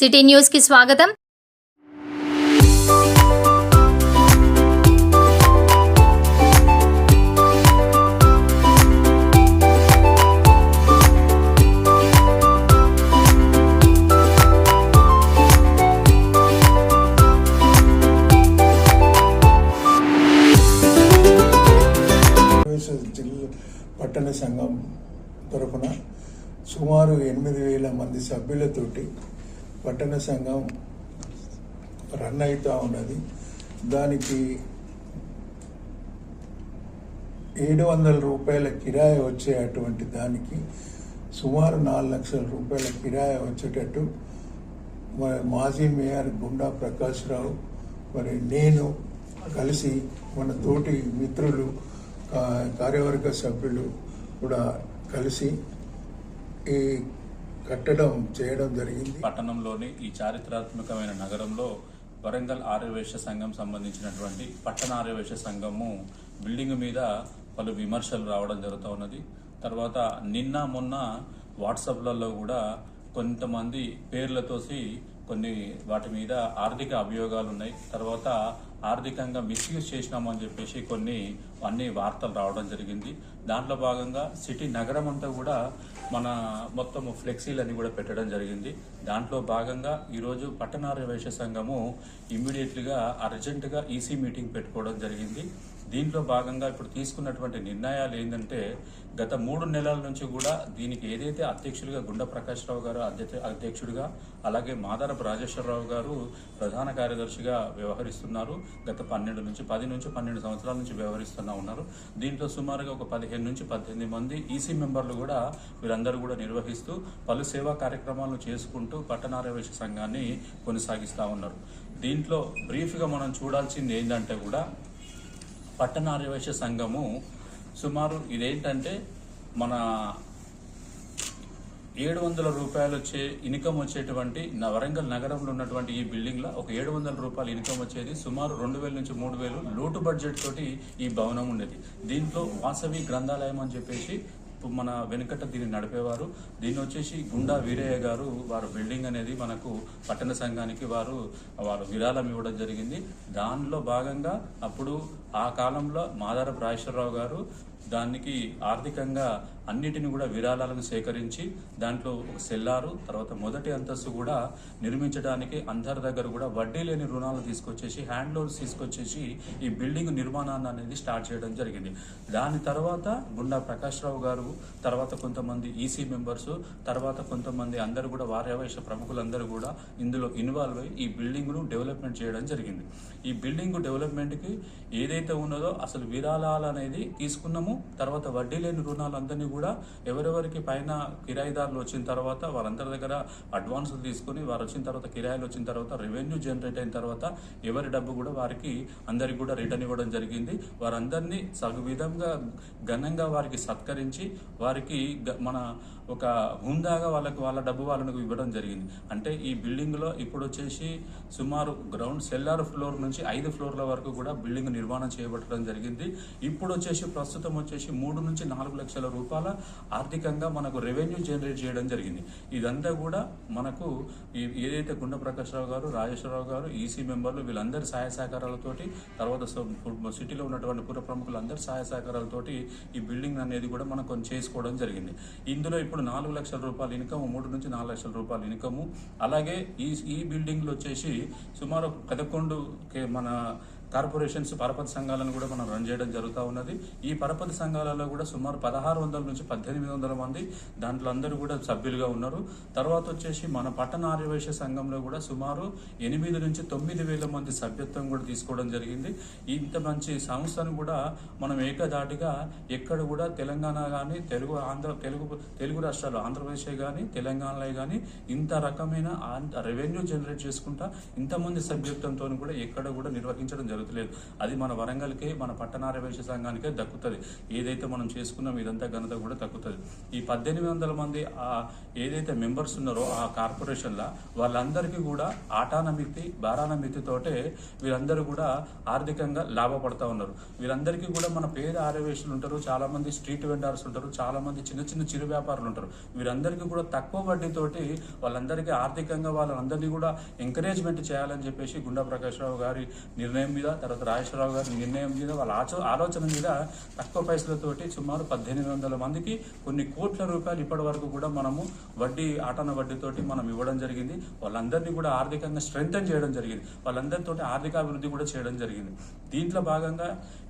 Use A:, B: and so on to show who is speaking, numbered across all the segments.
A: City న్యూస్కి స్వాగతం.
B: జిల్లా పట్టణ సంఘం తరఫున సుమారు ఎనిమిది వేల మంది సభ్యులతోటి పట్టణ సంఘం రన్ అవుతూ ఉన్నది. దానికి ఏడు వందల రూపాయల కిరాయి వచ్చే అటువంటి దానికి సుమారు నాలుగు లక్షల రూపాయల కిరాయి వచ్చేటట్టు మాజీ మేయర్ గుండా ప్రకాష్ రావు మరి నేను కలిసి మన తోటి మిత్రులు కా- కార్యవర్గ సభ్యులు కూడా కలిసి ఈ కట్టడం చేయడం జరిగింది.
C: పట్టణంలోని ఈ చారిత్రాత్మకమైన నగరంలో వరంగల్ ఆర్యవేశ సంఘం సంబంధించినటువంటి పట్టణ ఆర్యవేశ సంఘము బిల్డింగ్ మీద పలు విమర్శలు రావడం జరుగుతూ ఉన్నది. తర్వాత నిన్న మొన్న వాట్సాప్లలో కూడా కొంతమంది పేర్లతోసి కొన్ని వాటి మీద ఆర్థిక అభియోగాలు ఉన్నాయి తర్వాత ఆర్థికంగా మిస్యూజ్ చేసినామని చెప్పేసి కొన్ని అన్ని వార్తలు రావడం జరిగింది. దాంట్లో భాగంగా సిటీ నగరం అంతా కూడా మన మొత్తం ఫ్లెక్సీలన్నీ కూడా పెట్టడం జరిగింది. దాంట్లో భాగంగా ఈరోజు పట్టణార్య సంఘము ఇమ్మీడియట్లీగా అర్జెంటుగా ఈసీ మీటింగ్ పెట్టుకోవడం జరిగింది. దీంట్లో భాగంగా ఇప్పుడు తీసుకున్నటువంటి నిర్ణయాలు ఏంటంటే గత మూడు నెలల నుంచి కూడా దీనికి ఏదైతే అధ్యక్షుడిగా గుండ ప్రకాష్ రావు గారు అధ్యక్ష అధ్యక్షుడిగా అలాగే మాదారపు రాజేశ్వరరావు గారు ప్రధాన కార్యదర్శిగా వ్యవహరిస్తున్నారు. గత పన్నెండు నుంచి పది నుంచి పన్నెండు సంవత్సరాల నుంచి వ్యవహరిస్తున్నా ఉన్నారు. దీంట్లో సుమారుగా ఒక పదిహేను నుంచి పద్దెనిమిది మంది ఈసీ మెంబర్లు కూడా వీరందరూ కూడా నిర్వహిస్తూ పలు సేవా కార్యక్రమాలను చేసుకుంటూ పట్టణారవేశ సంఘాన్ని కొనసాగిస్తూ ఉన్నారు. దీంట్లో బ్రీఫ్గా మనం చూడాల్సింది ఏంటంటే కూడా పట్టణ ఆర్యవైశ్య సంఘము సుమారు ఇదేంటంటే మన ఏడు వందల రూపాయలు వచ్చే ఇన్కమ్ వచ్చేటువంటి వరంగల్ నగరంలో ఉన్నటువంటి ఈ బిల్డింగ్లో ఒక ఏడు వందల రూపాయలు ఇన్కమ్ వచ్చేది. సుమారు రెండు వేల నుంచి మూడు వేలు లోటు బడ్జెట్ తోటి ఈ భవనం ఉండేది. దీంట్లో వాసవి గ్రంథాలయం అని చెప్పేసి మన వెనుకట దీన్ని నడిపేవారు. దీన్ని వచ్చేసి గుండా వీరయ్య గారు వారు బిల్డింగ్ అనేది మనకు పట్టణ సంఘానికి వారు వారు విరాళం ఇవ్వడం జరిగింది. దానిలో భాగంగా అప్పుడు ఆ కాలంలో మాదారపు రాజేశ్వరరావు గారు దానికి ఆర్థికంగా అన్నిటిని కూడా విరాళాలను సేకరించి దాంట్లో ఒక సెల్లారు తర్వాత మొదటి అంతస్తు కూడా నిర్మించడానికి అందరి దగ్గర కూడా వడ్డీ లేని రుణాలు తీసుకొచ్చేసి హ్యాండ్ లోన్స్ తీసుకొచ్చేసి ఈ బిల్డింగ్ నిర్మాణాన్ని అనేది స్టార్ట్ చేయడం జరిగింది. దాని తర్వాత గుండా ప్రకాష్ రావు గారు తర్వాత కొంతమంది ఈసీ మెంబర్స్ తర్వాత కొంతమంది అందరూ కూడా వార్యవైశ్య ప్రముఖులందరూ కూడా ఇందులో ఇన్వాల్వ్ అయ్యి ఈ బిల్డింగ్ను డెవలప్మెంట్ చేయడం జరిగింది. ఈ బిల్డింగ్ డెవలప్మెంట్కి ఏదైతే ఉన్నదో అసలు విరాళాలు అనేది తీసుకున్నాము తర్వాత వడ్డీ లేని రుణాలు అందరినీ కూడా ఎవరెవరికి పైన కిరాయిదారులు వచ్చిన తర్వాత వారందరి దగ్గర అడ్వాన్సులు తీసుకుని వారు వచ్చిన తర్వాత కిరాయిలు వచ్చిన తర్వాత రెవెన్యూ జనరేట్ అయిన తర్వాత ఎవరి డబ్బు కూడా వారికి అందరికి కూడా రిటర్న్ ఇవ్వడం జరిగింది. వారందరినీ సగు విధంగా ఘనంగా వారికి సత్కరించి వారికి మన ఒక హుందాగా వాళ్ళకి వాళ్ళ డబ్బు వాళ్ళకు ఇవ్వడం జరిగింది. అంటే ఈ బిల్డింగ్లో ఇప్పుడు వచ్చేసి సుమారు గ్రౌండ్ సెల్లార్ ఫ్లోర్ నుంచి ఐదు ఫ్లోర్ల వరకు కూడా బిల్డింగ్ నిర్మాణం చేయబట్టడం జరిగింది. ఇప్పుడు వచ్చేసి ప్రస్తుతం వచ్చేసి మూడు నుంచి నాలుగు లక్షల రూపాయలు ఆర్థికంగా మనకు రెవెన్యూ జనరేట్ చేయడం జరిగింది. ఇదంతా కూడా మనకు ఏదైతే గుండ ప్రకాష్ రావు గారు రాజేశ్వరరావు గారు ఈసీ మెంబర్లు వీళ్ళందరి సహాయ సహకారాలతోటి తర్వాత సిటీలో ఉన్నటువంటి పుర ప్రముఖులందరి సహాయ సహకారాలతోటి ఈ బిల్డింగ్ అనేది కూడా మనం కొంచెం చేసుకోవడం జరిగింది. ఇందులో ఇప్పుడు నాలుగు లక్షల రూపాయల ఇన్కమ్ మూడు నుంచి నాలుగు లక్షల రూపాయల ఇన్కమ్. అలాగే ఈ ఈ బిల్డింగ్లు వచ్చేసి సుమారు పదకొండు కే- మన కార్పొరేషన్స్ పరపతి సంఘాలను కూడా మనం రన్ చేయడం జరుగుతూ ఉన్నది. ఈ పరపతి సంఘాలలో కూడా సుమారు పదహారు వందల నుంచి పద్దెనిమిది వందల మంది దాంట్లో అందరూ కూడా సభ్యులుగా ఉన్నారు. తర్వాత వచ్చేసి మన పట్టణ ఆర్యవైశ్య సంఘంలో కూడా సుమారు ఎనిమిది నుంచి తొమ్మిది వేల మంది సభ్యత్వం కూడా తీసుకోవడం జరిగింది. ఇంత మంచి సంస్థను కూడా మనం ఏకదాటిగా ఎక్కడ కూడా తెలంగాణ కానీ తెలుగు ఆంధ్ర తెలుగు తెలుగు రాష్ట్రాలు ఆంధ్రప్రదేశ్ కానీ తెలంగాణలో కానీ ఇంత రకమైన రెవెన్యూ జనరేట్ చేసుకుంటా ఇంతమంది సభ్యత్వంతో కూడా ఎక్కడ కూడా నిర్వహించడం జరుగుతుంది. జరుగుతలేదు. అది మన వరంగల్కే మన పట్టణారవేశ సంఘానికే దక్కుతుంది. ఏదైతే మనం చేసుకున్నాం ఇదంతా ఘనత కూడా దక్కుతుంది. ఈ పద్దెనిమిది వందల మంది ఆ ఏదైతే మెంబర్స్ ఉన్నారో ఆ కార్పొరేషన్లో వాళ్ళందరికీ కూడా ఆటాన మిత్తి వీరందరూ కూడా ఆర్థికంగా లాభపడతా ఉన్నారు. వీరందరికీ కూడా మన పేద ఆరవేషులు ఉంటారు చాలా మంది స్ట్రీట్ వెండర్స్ ఉంటారు చాలా మంది చిన్న చిన్న చిరు వ్యాపారులు ఉంటారు. వీరందరికీ కూడా తక్కువ వడ్డీతోటి వాళ్ళందరికీ ఆర్థికంగా వాళ్ళందరినీ కూడా ఎంకరేజ్మెంట్ చేయాలని చెప్పేసి గుండా ప్రకాష్ రావు గారి నిర్ణయం మీద తర్వాత రాజేశ్వరరావు గారి నిర్ణయం మీద వాళ్ళ ఆచో ఆలోచన మీద తక్కువ పైసలతోటి సుమారు పద్దెనిమిది వందల మందికి కొన్ని కోట్ల రూపాయలు ఇప్పటి వరకు కూడా మనము వడ్డీ ఆటన వడ్డీతోటి మనం ఇవ్వడం జరిగింది. వాళ్ళందరినీ కూడా ఆర్థికంగా స్ట్రెంగ్తన్ చేయడం జరిగింది. వాళ్ళందరితో ఆర్థిక అభివృద్ధి కూడా చేయడం జరిగింది. దీంట్లో భాగంగా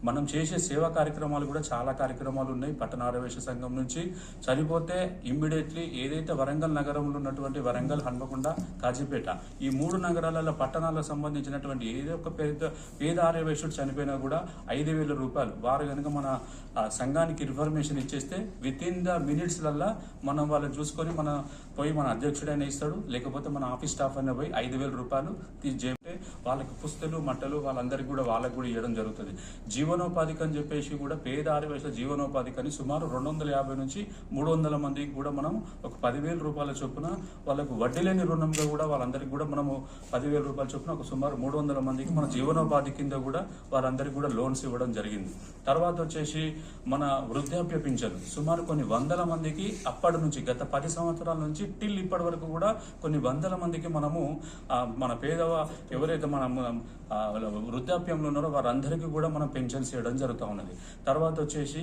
C: మనం చేసే సేవా కార్యక్రమాలు కూడా చాలా కార్యక్రమాలు ఉన్నాయి. పట్టణారవేశ సంఘం నుంచి చనిపోతే ఇమ్మీడియట్లీ ఏదైతే వరంగల్ నగరంలో ఉన్నటువంటి వరంగల్ హన్మకొండ కాజీపేట ఈ మూడు నగరాలలో పట్టణాలకు సంబంధించినటువంటి ఏదో ఒక పేద పేద ఆర్యవేశుడు చనిపోయినా కూడా ఐదు వేల రూపాయలు. వారు కనుక మన సంఘానికి ఇన్ఫర్మేషన్ ఇచ్చేస్తే విత్ ఇన్ ద మినిట్స్లల్లా మనం వాళ్ళని చూసుకొని మన పోయి మన అధ్యక్షుడైనా ఇస్తాడు. లేకపోతే మన ఆఫీస్ స్టాఫ్ అయినా పోయి ఐదు వేల రూపాయలు వాళ్ళకి పుస్తలు మట్టలు వాళ్ళందరికీ కూడా వాళ్ళకి కూడా ఇవ్వడం జరుగుతుంది. జీవనోపాధికి అని చెప్పేసి కూడా పేద ఆదివాసుల జీవనోపాధి అని సుమారు రెండు వందల యాభై నుంచి మూడు వందల మందికి కూడా మనం ఒక పదివేల రూపాయల చొప్పున వాళ్ళకు వడ్డీ లేని రుణంగా కూడా వాళ్ళందరికీ కూడా మనము పదివేల రూపాయల చొప్పున ఒక సుమారు మూడు వందల మందికి మన జీవనోపాధి కింద కూడా వారందరికీ కూడా లోన్స్ ఇవ్వడం జరిగింది. తర్వాత వచ్చేసి మన వృద్ధాప్య పింఛను. సుమారు కొన్ని వందల మందికి అప్పటి నుంచి గత పది సంవత్సరాల నుంచి టిల్ ఇప్పటి వరకు కూడా కొన్ని వందల మందికి మనము మన పేదవ ఎవరైతే మనం వృద్ధాప్యంలో ఉన్నారో వారందరికీ కూడా మనం పెన్షన్స్ ఇవ్వడం జరుగుతూ ఉన్నది. తర్వాత వచ్చేసి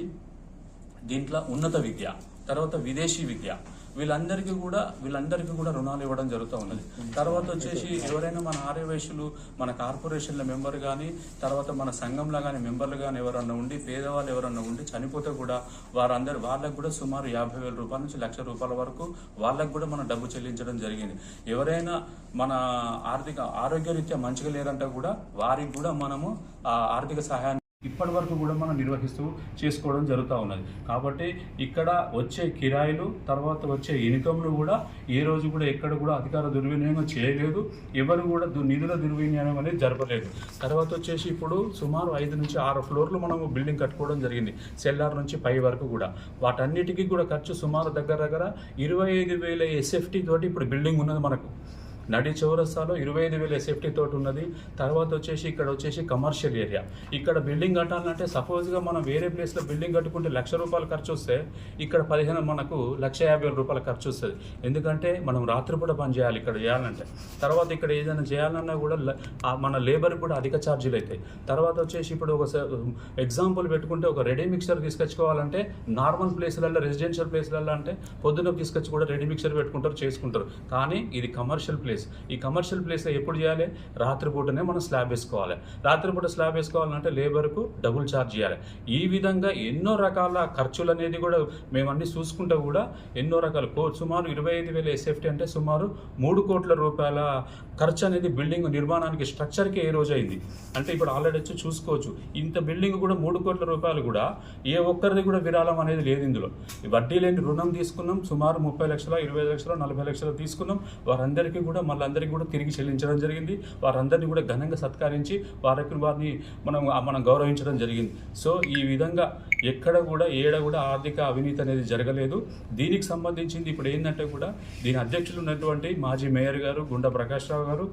C: దీంట్లో ఉన్నత విద్య తర్వాత విదేశీ విద్య. వీళ్ళందరికీ కూడా వీళ్ళందరికీ కూడా రుణాలు ఇవ్వడం జరుగుతూ ఉన్నది. తర్వాత వచ్చేసి ఎవరైనా మన ఆర్యవేశులు మన కార్పొరేషన్ల మెంబర్ కానీ తర్వాత మన సంఘంలో కానీ మెంబర్లు కానీ ఎవరన్నా ఉండి పేదవాళ్ళు ఎవరన్నా ఉండి చనిపోతే కూడా వారందరు వాళ్ళకు కూడా సుమారు యాభై వేల రూపాయల నుంచి లక్ష రూపాయల వరకు వాళ్ళకు కూడా మనం డబ్బు చెల్లించడం జరిగింది. ఎవరైనా మన ఆర్థిక ఆరోగ్యరీత్యా మంచిగా లేరంటే కూడా వారికి కూడా మనము ఆర్థిక సహాయాన్ని ఇప్పటి వరకు కూడా మనం నిర్వహిస్తూ చేసుకోవడం జరుగుతూ ఉన్నది. కాబట్టి ఇక్కడ వచ్చే కిరాయిలు తర్వాత వచ్చే ఇన్కమ్ను కూడా ఏ రోజు కూడా ఎక్కడ కూడా అధికార దుర్వినియోగం చేయలేదు. ఎవరు కూడా దు- నిధుల దుర్వినియోగం అనేది జరపలేదు. తర్వాత వచ్చేసి ఇప్పుడు సుమారు ఐదు నుంచి ఆరు ఫ్లోర్లు మనము బిల్డింగ్ కట్టుకోవడం జరిగింది. సెల్లార్ నుంచి పై వరకు కూడా. వాటన్నిటికీ కూడా ఖర్చు సుమారు దగ్గర దగ్గర ఇరవై ఐదు వేల ఎస్ఎఫ్టీ తోటి ఇప్పుడు బిల్డింగ్ ఉన్నది మనకు. నడి చౌరస్తాలో ఇరవై ఐదు వేల సేఫ్టీ తోటి ఉన్నది. తర్వాత వచ్చేసి ఇక్కడ వచ్చేసి కమర్షియల్ ఏరియా. ఇక్కడ బిల్డింగ్ కట్టాలంటే సపోజ్గా మనం వేరే ప్లేస్లో బిల్డింగ్ కట్టుకుంటే లక్ష రూపాయలు ఖర్చు వస్తే ఇక్కడ పదిహేను మనకు లక్ష యాభై వేల రూపాయల ఖర్చు వస్తుంది. ఎందుకంటే మనం రాత్రిపూట పని చేయాలి ఇక్కడ చేయాలంటే. తర్వాత ఇక్కడ ఏదైనా చేయాలన్నా కూడా మన లేబర్ కూడా అధిక ఛార్జీలు అవుతాయి తర్వాత వచ్చేసి ఇప్పుడు ఒక ఎగ్జాంపుల్ పెట్టుకుంటే ఒక రెడీ మిక్సర్ తీసుకొచ్చుకోవాలంటే నార్మల్ ప్లేస్లలో రెసిడెన్షియల్ ప్లేస్లలో అంటే పొద్దున తీసుకొచ్చి కూడా రెడీ మిక్సర్ పెట్టుకుంటారు చేసుకుంటారు. కానీ ఇది కమర్షియల్ ప్లేస్ ఈ కమర్షియల్ ప్లేస్లో ఎప్పుడు చేయాలి? రాత్రిపూటనే మనం స్లాబ్ వేసుకోవాలి. రాత్రిపూట స్లాబ్ వేసుకోవాలంటే లేబర్కు డబుల్ ఛార్జ్ చేయాలి. ఈ విధంగా ఎన్నో రకాల ఖర్చులు అనేది కూడా మేము అన్ని చూసుకుంటే కూడా ఎన్నో రకాల కో సుమారు ఇరవై ఐదు వేల ఎస్ఎఫ్టీ అంటే సుమారు మూడు కోట్ల రూపాయల ఖర్చు అనేది బిల్డింగ్ నిర్మాణానికి స్ట్రక్చర్కి ఏ రోజు అయింది? అంటే ఇప్పుడు ఆల్రెడీ వచ్చి చూసుకోవచ్చు. ఇంత బిల్డింగ్ కూడా మూడు కోట్ల రూపాయలు కూడా ఏ ఒక్కరిది కూడా విరాళం అనేది లేదు ఇందులో. వడ్డీ లేని రుణం తీసుకున్నాం సుమారు ముప్పై లక్షల ఇరవై లక్షల నలభై లక్షలు తీసుకున్నాం. వారందరికీ కూడా మళ్ళీ అందరికీ కూడా తిరిగి చెల్లించడం జరిగింది. వారందరినీ కూడా ఘనంగా సత్కరించి వారికి వారిని మనం మనం గౌరవించడం జరిగింది. సో ఈ విధంగా ఎక్కడ కూడా ఏడ కూడా ఆర్థిక అవినీతి అనేది జరగలేదు. దీనికి సంబంధించింది ఇప్పుడు ఏంటంటే కూడా దీని అధ్యక్షులు ఉన్నటువంటి మాజీ మేయర్ గారు గుండా ప్రకాష్ రావు గారు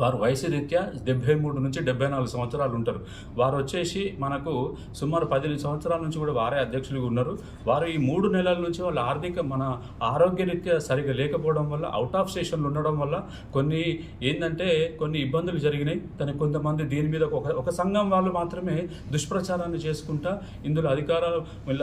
C: వారు వయసు రీత్యా డెబ్బై మూడు నుంచి డెబ్బై నాలుగు సంవత్సరాలు ఉంటారు. వారు వచ్చేసి మనకు సుమారు పదిహేను సంవత్సరాల నుంచి కూడా వారే అధ్యక్షులుగా ఉన్నారు. వారు ఈ మూడు నెలల నుంచి వాళ్ళ ఆర్థిక మన ఆరోగ్య రీత్యా సరిగా లేకపోవడం వల్ల అవుట్ ఆఫ్ స్టేషన్లు ఉండడం వల్ల కొన్ని ఏంటంటే కొన్ని ఇబ్బందులు జరిగినాయి. తన కొంతమంది దీని మీద ఒక ఒక సంఘం వాళ్ళు మాత్రమే దుష్ప్రచారాన్ని చేసుకుంటా ఇందులో అధికారాలు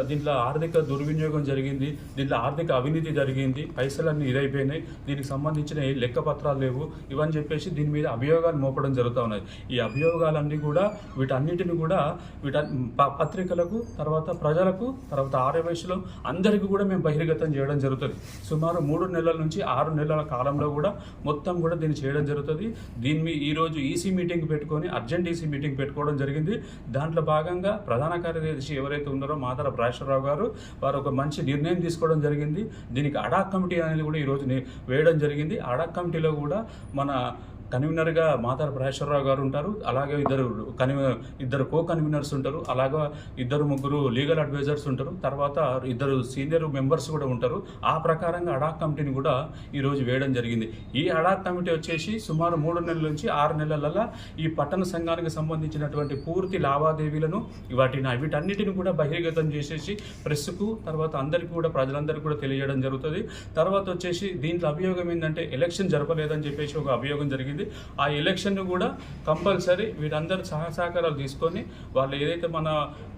C: దీంట్లో ఆర్థిక దుర్వినియోగం జరిగింది దీంట్లో ఆర్థిక అవినీతి జరిగింది పైసలన్నీ ఇదైపోయినాయి. దీనికి సంబంధించిన లెక్క పత్రాలు లేవు. ఇవని చెప్పేసి దీని మీద అభియోగాలు మోపడం జరుగుతూ ఉన్నాయి. ఈ అభియోగాలన్నీ కూడా వీటన్నిటిని కూడా వీట ప- పత్రికలకు తర్వాత ప్రజలకు తర్వాత ఆర్యవయసులో అందరికీ కూడా మేము బహిర్గతం చేయడం జరుగుతుంది. సుమారు మూడు నెలల నుంచి ఆరు నెలల కాలంలో కూడా మొత్తం కూడా దీన్ని చేయడం జరుగుతుంది. దీని మీ ఈరోజు ఈసీ మీటింగ్ పెట్టుకొని అర్జెంట్ ఈసీ మీటింగ్ పెట్టుకోవడం జరిగింది. దాంట్లో భాగంగా ప్రధాన కార్యదర్శి ఎవరైతే ఉన్నారో మాదర రాజేశ్వరరావు గారు వారు ఒక మంచి నిర్ణయం తీసుకోవడం జరిగింది. దీనికి అడాక్ కమిటీ అనేది కూడా ఈరోజు వేయడం జరిగింది. అడాక్ కమిటీలో కూడా మన కన్వీనర్గా మాతార ప్రహేశ్వరరావు గారు ఉంటారు. అలాగే ఇద్దరు కన్వీ ఇద్దరు కో కన్వీనర్స్ ఉంటారు. అలాగే ఇద్దరు ముగ్గురు లీగల్ అడ్వైజర్స్ ఉంటారు. తర్వాత ఇద్దరు సీనియర్ మెంబర్స్ కూడా ఉంటారు. ఆ ప్రకారంగా అడాక్ కమిటీని కూడా ఈరోజు వేయడం జరిగింది. ఈ అడాక్ కమిటీ వచ్చేసి సుమారు మూడు నెలల నుంచి ఆరు నెలలలో ఈ పట్టణ సంఘానికి సంబంధించినటువంటి పూర్తి లావాదేవీలను వాటిని వీటన్నిటిని కూడా బహిర్గతం చేసేసి ప్రెస్కు తర్వాత అందరికీ కూడా ప్రజలందరికీ కూడా తెలియజేయడం జరుగుతుంది. తర్వాత వచ్చేసి దీంట్లో అభియోగం ఏంటంటే ఎలక్షన్ జరపలేదని చెప్పేసి ఒక అభియోగం జరిగింది. ఆ ఎలక్షన్ కూడా కంపల్సరీ వీరందరూ సహ సహకారాలు తీసుకొని వాళ్ళు ఏదైతే మన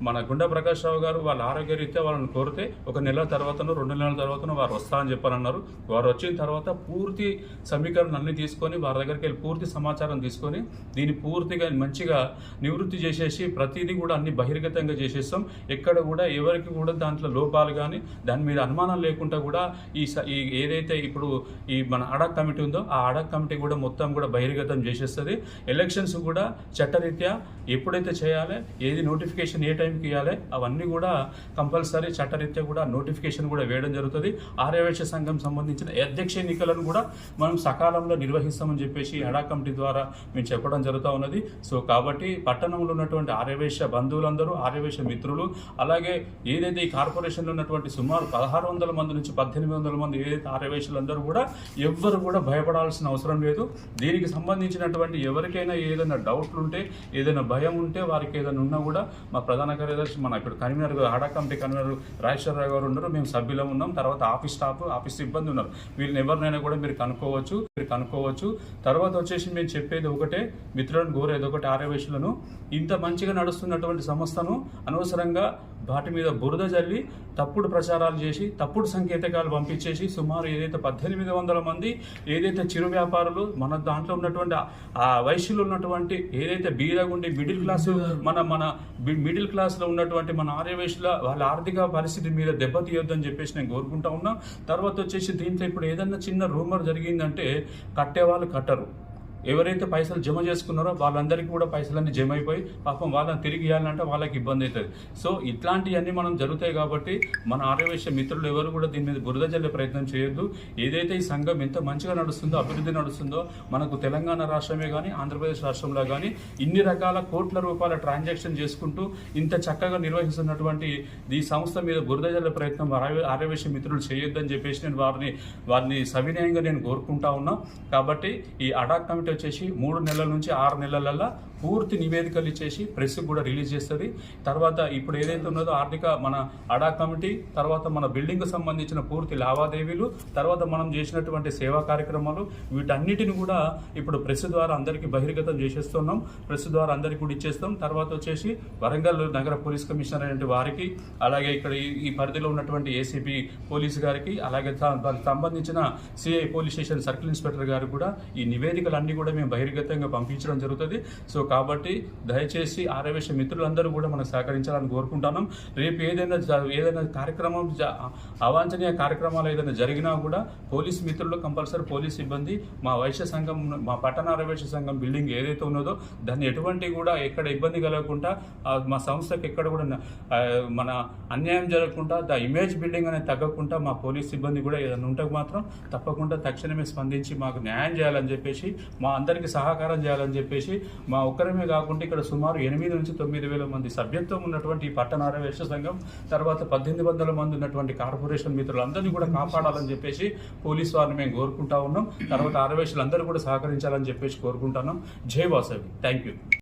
C: మన గుండా ప్రకాష్ రావు గారు వాళ్ళ ఆరోగ్య రీత్యా వాళ్ళని కోరితే ఒక నెల తర్వాతనో రెండు నెలల తర్వాతనో వారు వస్తా అని చెప్పారన్నారు వారు వచ్చిన తర్వాత పూర్తి సమీకరణ అన్ని తీసుకొని వారి దగ్గరికి వెళ్ళి పూర్తి సమాచారం తీసుకొని దీన్ని పూర్తిగా మంచిగా నివృత్తి చేసేసి ప్రతిదీ కూడా అన్ని బహిర్గతంగా చేసేస్తాం. ఎక్కడ కూడా ఎవరికి కూడా దాంట్లో లోపాలు కానీ దాని మీద అనుమానం లేకుండా కూడా ఈ స- ఈ ఏదైతే ఇప్పుడు ఈ మన అడక్ కమిటీ ఉందో ఆ అడక్ కమిటీ కూడా మొత్తం కూడా బహిర్గతం చేసేస్తుంది. ఎలక్షన్స్ కూడా చట్టరీత్యా ఎప్పుడైతే చేయాలి ఏది నోటిఫికేషన్ ఏ టైంకి ఇవ్వాలి అవన్నీ కూడా కంపల్సరీ చట్టరీత్యా కూడా నోటిఫికేషన్ కూడా వేయడం జరుగుతుంది. ఆర్యవేశ సంఘం సంబంధించిన అధ్యక్ష ఎన్నికలను కూడా మనం సకాలంలో నిర్వహిస్తామని చెప్పేసి హెడా కమిటీ ద్వారా మేము చెప్పడం జరుగుతూ ఉన్నది. సో కాబట్టి పట్టణంలో ఉన్నటువంటి ఆర్యవేశ బంధువులందరూ ఆర్యవేశ మిత్రులు అలాగే ఏదైతే ఈ కార్పొరేషన్లో ఉన్నటువంటి సుమారు పదహారు వందల మంది నుంచి పద్దెనిమిది వందల మంది ఏదైతే ఆర్యవేశులందరూ కూడా ఎవ్వరు కూడా భయపడాల్సిన అవసరం లేదు. దీని దీనికి సంబంధించినటువంటి ఎవరికైనా ఏదైనా డౌట్లు ఉంటే ఏదైనా భయం ఉంటే వారికి ఏదైనా ఉన్నా కూడా మా ప్రధాన కార్యదర్శి మన ఇక్కడ కన్వీనర్ ఆడా కమిటీ కన్వీనర్ రాజేశ్వరరావు గారు ఉన్నారు. మేము సభ్యులం ఉన్నాం. తర్వాత ఆఫీస్ స్టాఫ్ ఆఫీస్ సిబ్బంది ఉన్నారు. వీళ్ళని ఎవరినైనా కూడా మీరు కనుక్కోవచ్చు మీరు కనుక్కోవచ్చు. తర్వాత వచ్చేసి మేము చెప్పేది ఒకటే మిత్రులను కోరేది ఒకటి ఆర్యవేశులను. ఇంత మంచిగా నడుస్తున్నటువంటి సంస్థను అనవసరంగా వాటి మీద బురద జల్లి తప్పుడు ప్రచారాలు చేసి తప్పుడు సంకేతకాలు పంపించేసి సుమారు ఏదైతే పద్దెనిమిది వందల మంది ఏదైతే చిరు వ్యాపారులు మన దాంట్లో ఉన్నటువంటి ఆ- వయసులో ఉన్నటువంటి ఏదైతే బీదగుండి మిడిల్ క్లాస్ మన మన మిడిల్ క్లాస్లో ఉన్నటువంటి మన ఆర్యవేశుల వాళ్ళ ఆర్థిక పరిస్థితి మీద దెబ్బతీయొద్దని చెప్పేసి నేను కోరుకుంటా ఉన్నా. తర్వాత వచ్చేసి దీంట్లో ఇప్పుడు ఏదన్నా చిన్న రూమర్ జరిగిందంటే కట్టేవాళ్ళు కట్టరు. ఎవరైతే పైసలు జమ చేసుకున్నారో వాళ్ళందరికీ కూడా పైసలన్నీ జమ అయిపోయి పాపం వాళ్ళని తిరిగి ఇవ్వాలంటే వాళ్ళకి ఇబ్బంది అవుతుంది. సో ఇట్లాంటివన్నీ మనం జరుగుతాయి కాబట్టి మన ఆర్యవేశ మిత్రులు ఎవరు కూడా దీని మీద బురద జల్లే ప్రయత్నం చేయొద్దు. ఏదైతే ఈ సంఘం ఎంత మంచిగా నడుస్తుందో అభివృద్ధి నడుస్తుందో మనకు తెలంగాణ రాష్ట్రమే కానీ ఆంధ్రప్రదేశ్ రాష్ట్రంలో కానీ ఇన్ని రకాల కోట్ల రూపాయల ట్రాన్సాక్షన్ చేసుకుంటూ ఇంత చక్కగా నిర్వహిస్తున్నటువంటి ఈ సంస్థ మీద బురద జల్లే ప్రయత్నం ఆర్యవేశ మిత్రులు చేయొద్దని చెప్పేసి నేను వారిని వారిని సవినయంగా నేను కోరుకుంటా ఉన్నా. కాబట్టి ఈ అడాక్ కమిటీ వచ్చేసి మూడు నెలల నుంచి ఆరు నెలలలో పూర్తి నివేదికలు ఇచ్చేసి ప్రెస్కి కూడా రిలీజ్ చేస్తుంది. తర్వాత ఇప్పుడు ఏదైతే ఉన్నదో ఆర్థిక మన అడా కమిటీ తర్వాత మన బిల్డింగ్ సంబంధించిన పూర్తి లావాదేవీలు తర్వాత మనం చేసినటువంటి సేవా కార్యక్రమాలు వీటన్నిటిని కూడా ఇప్పుడు ప్రెస్ ద్వారా అందరికీ బహిర్గతం చేసేస్తున్నాం. ప్రెస్ ద్వారా అందరికీ కూడా ఇచ్చేస్తాం. తర్వాత వచ్చేసి వరంగల్ నగర పోలీస్ కమిషనర్ అనే వారికి అలాగే ఇక్కడ ఈ- పరిధిలో ఉన్నటువంటి ఏసీపీ పోలీస్ గారికి అలాగే దానికి సంబంధించిన CI police station circle inspector గారు కూడా ఈ నివేదికలన్నీ కూడా మేము బహిర్గతంగా పంపించడం జరుగుతుంది. సో కాబట్టి దయచేసి ఆరవేశ మిత్రులందరూ కూడా మనకు సహకరించాలని కోరుకుంటున్నాం. రేపు ఏదైనా ఏదైనా కార్యక్రమం అవాంఛనీయ కార్యక్రమాలు ఏదైనా జరిగినా కూడా పోలీస్ మిత్రులు కంపల్సరీ పోలీస్ సిబ్బంది మా వైశ్య సంఘం మా పట్టణ ఆర్యవేశ సంఘం బిల్డింగ్ ఏదైతే ఉన్నదో దాన్ని ఎటువంటి కూడా ఎక్కడ ఇబ్బంది కలగకుండా మా సంస్థకి ఎక్కడ కూడా మన అన్యాయం జరగకుండా ద ఇమేజ్ బిల్డింగ్ అనేది తగ్గకుండా మా పోలీస్ సిబ్బంది కూడా ఏదైనా ఉంటే మాత్రం తప్పకుండా తక్షణమే స్పందించి మాకు న్యాయం చేయాలని చెప్పేసి మా అందరికీ సహకారం చేయాలని చెప్పేసి మా ఒక్కరమే కాకుండా ఇక్కడ సుమారు ఎనిమిది నుంచి తొమ్మిది వేల మంది సభ్యత్వం ఉన్నటువంటి ఈ పట్టణ ఆరవేశ సంఘం తర్వాత పద్దెనిమిది వందల మంది ఉన్నటువంటి కార్పొరేషన్ మిత్రులందరినీ కూడా కాపాడాలని చెప్పేసి పోలీస్ వారిని మేము కోరుకుంటా ఉన్నాం. తర్వాత ఆర్యవేశులందరూ కూడా సహకరించాలని చెప్పేసి కోరుకుంటున్నాం జై వాసవి థ్యాంక్ యూ